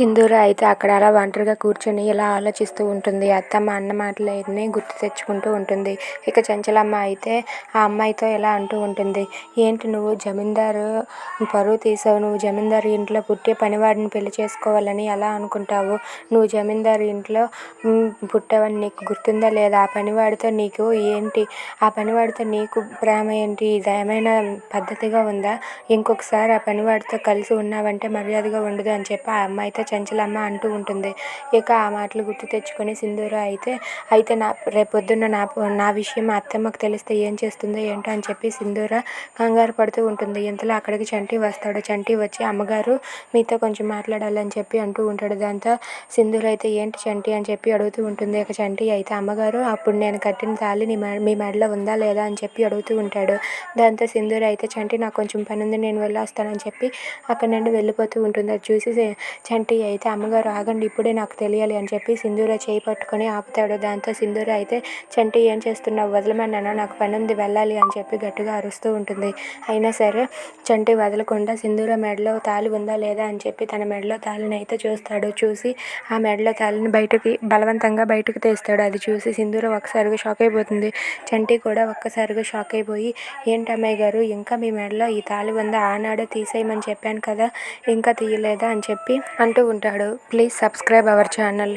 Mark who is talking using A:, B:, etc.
A: సింధూర అయితే అక్కడ అలా ఒంటరిగా కూర్చొని ఇలా ఆలోచిస్తూ ఉంటుంది. అత్తమ్మ అన్న మాటలన్నీ గుర్తు తెచ్చుకుంటూ ఉంటుంది. ఇక చంచలమ్మ అయితే ఆ అమ్మాయితో ఇలా అంటూ ఉంటుంది. ఏంటి నువ్వు జమీందారు పరువు తీసావు. నువ్వు జమీందారు ఇంట్లో పుట్టి పనివాడిని పెళ్ళి చేసుకోవాలని ఎలా అనుకుంటావు? నువ్వు జమీందారు ఇంట్లో ఉమ్, పుట్టావని నీకు గుర్తుందా లేదా? ఆ పనివాడితో నీకు ఏంటి? ఆ పనివాడితో నీకు ప్రేమ ఏంటి? ఇది ఏమైనా పద్ధతిగా ఉందా? ఇంకొకసారి ఆ పనివాడితో కలిసి ఉన్నావంటే మర్యాదగా ఉండదు అని చెప్పి ఆ అమ్మాయితో చంచలమ్మ అంటూ ఉంటుంది. ఇక ఆ మాటలు గుర్తు తెచ్చుకొని సింధూర అయితే అయితే నా రేపొద్దున్న నా నా విషయం మా అత్తమ్మకు తెలిస్తే ఏం చేస్తుందో ఏంటో అని చెప్పి సింధూర కంగారు పడుతూ ఉంటుంది. ఇంతలో అక్కడికి చంటి వస్తాడు. చంటి వచ్చి అమ్మగారు మీతో కొంచెం మాట్లాడాలని చెప్పి అంటూ ఉంటాడు. దాంతో సింధూర అయితే ఏంటి చంటి అని చెప్పి అడుగుతూ ఉంటుంది. ఇక చంటి అయితే అమ్మగారు అప్పుడు నేను కట్టిన తాళి నీ మీ మెడలో ఉందా లేదా అని చెప్పి అడుగుతూ ఉంటాడు. దాంతో సింధూర అయితే చంటి నాకు కొంచెం పని ఉంది. నేను వెళ్ళొస్తానని చెప్పి అక్కడ నుండి వెళ్ళిపోతూ ఉంటుంది. అది చూసి చంటి అయితే అమ్మగారు ఆగండి ఇప్పుడే నాకు తెలియాలి అని చెప్పి సింధూర చేయి పట్టుకొని ఆపుతాడు. దాంతో సింధూర అయితే చంటి ఏం చేస్తున్నావు? వదలమన్నానా నాకు పని ఉంది వెళ్ళాలి అని చెప్పి గట్టిగా అరుస్తూ ఉంటుంది. అయినా సరే చంటి వదలకుండా సింధూర మెడలో తాళి ఉందా లేదా అని చెప్పి తన మెడలో తాళిని అయితే చూస్తాడు. చూసి ఆ మెడలో తాళిని బయటకి బలవంతంగా బయటకు తీస్తాడు. అది చూసి సింధూర ఒక్కసారిగా షాక్ అయిపోతుంది. చంటి కూడా ఒక్కసారిగా షాక్ అయిపోయి ఏంటి అమ్మాయి గారు ఇంకా మీ మెడలో ఈ తాళి ఉందా? ఆనాడే తీసేయమని చెప్పాను కదా ఇంకా తీయలేదా? అని చెప్పి అంటూ ఉంటాడు ప్లీజ్ సబ్స్క్రైబ్ అవర్ ఛానల్.